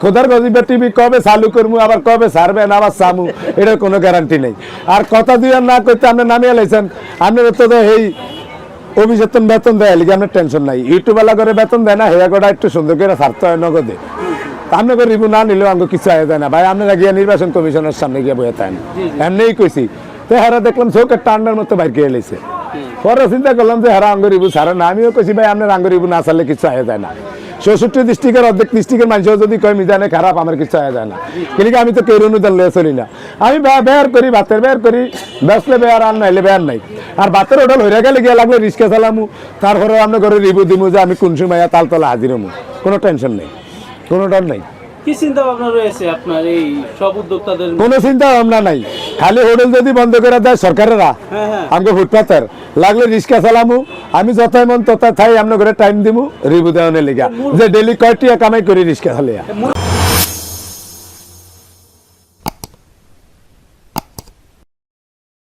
খোদার গজিবা টিভি কবে চালু করব আবার কবে ছাড়বেন আবার সামু এটার কোনো গ্যারান্টি নেই। আর কথা আর না করতে আপনি নামিয়ে লাইছেন আপনার তো এই অভিযতন বেতন দেয় আপনার টেনশন নাই। ইউটিউবেলা করে বেতন দেয় না হেয়া গোটা একটু সুন্দর করে ছাড়তে হয় নগদে। আপনি করে রিভিউ না নিলেও আমাকে কিছু আয় দেয় না। ভাই আপনারা গিয়ে নির্বাচন কমিশনের সামনে গিয়ে বয়ে থাকেন। এমনিই কইছি তো হারা দেখলাম চোখের টান্ডার মতো বাইর করে এলেছে পরে চিন্তা করলাম যে হারা আঙ্গুর ইবু ছাড়ে না। আমিও কইছি ভাই আপনার আঙ্গুর ইবু না ছাড়লে কিছু আয় যায় না। চৌষট্টি ডিস্ট্রিক্টের অর্ধেক ডিস্ট্রিক্টের মানুষও যদি কয় মিজানে খারাপ আমার কিছু আয় যায় না। কিন্তু আমি তো কেউ অনুদান লয়ে চলি না। আমি বেয়ার করি ভাতের বেয়ার করি বেসলে বেয়ার আর নাইলে বেয়ার নাই। আর ভাতের ওটা হয়ে গেলে গিয়ে লাগলে রিস্কে চালামু। তারপরে আমরা ঘরে রিভিউ দিমু যে আমি কোন সময় তালতলা হাজির হমু। কোনো টেনশন নেই। কোনো ডর নেই। কি চিন্তা ভাবনা রয়েছে আপনার এই সব উদ্যোক্তাদের কোনো চিন্তা ভাবনা নাই। খালি হোটেল যদি বন্ধ করে দেয় সরকারেরা হ্যাঁ হ্যাঁ। আমাকে ফুটপাথের লাগলে রিক্সা চালামু আমি যথাই মন তথায় থাই আমরা ঘরে টাইম দিমু রিভিউ দেওয়ানের লিগা যে ডেলি কয়টিয়া কামাই করি রিক্সা চালিয়া।